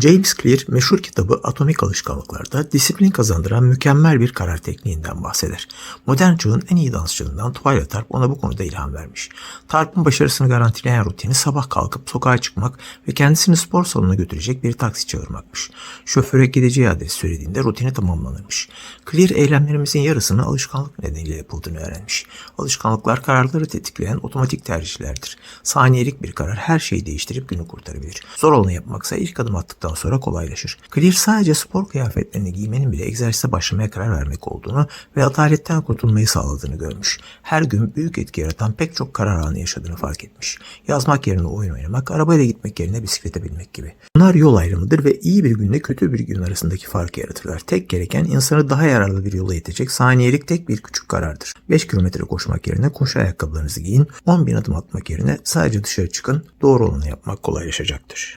James Clear meşhur kitabı Atomik Alışkanlıklar'da disiplin kazandıran mükemmel bir karar tekniğinden bahseder. Modern çağın en iyi dansçılığından Twyla Tarp ona bu konuda ilham vermiş. Tarp'ın başarısını garantileyen rutini sabah kalkıp sokağa çıkmak ve kendisini spor salonuna götürecek bir taksi çağırmakmış. Şoföre gideceği adresi söylediğinde rutini tamamlanırmış. Clear eylemlerimizin yarısını alışkanlık nedeniyle yapıldığını öğrenmiş. Alışkanlıklar kararları tetikleyen otomatik tercihlerdir. Saniyelik bir karar her şeyi değiştirip günü kurtarabilir. Zor olanı yapmaksa ilk adım attıktan sonra kolaylaşır. Clear sadece spor kıyafetlerini giymenin bile egzersize başlamaya karar vermek olduğunu ve ataletten kurtulmayı sağladığını görmüş. Her gün büyük etki yaratan pek çok karar anı yaşadığını fark etmiş. Yazmak yerine oyun oynamak, arabayla gitmek yerine bisiklete binmek gibi. Bunlar yol ayrımıdır ve iyi bir günle kötü bir gün arasındaki farkı yaratırlar. Tek gereken insanı daha yararlı bir yola itecek saniyelik tek bir küçük karardır. 5 kilometre koşmak yerine koşu ayakkabılarınızı giyin, 10 bin adım atmak yerine sadece dışarı çıkın, doğru olanı yapmak kolaylaşacaktır.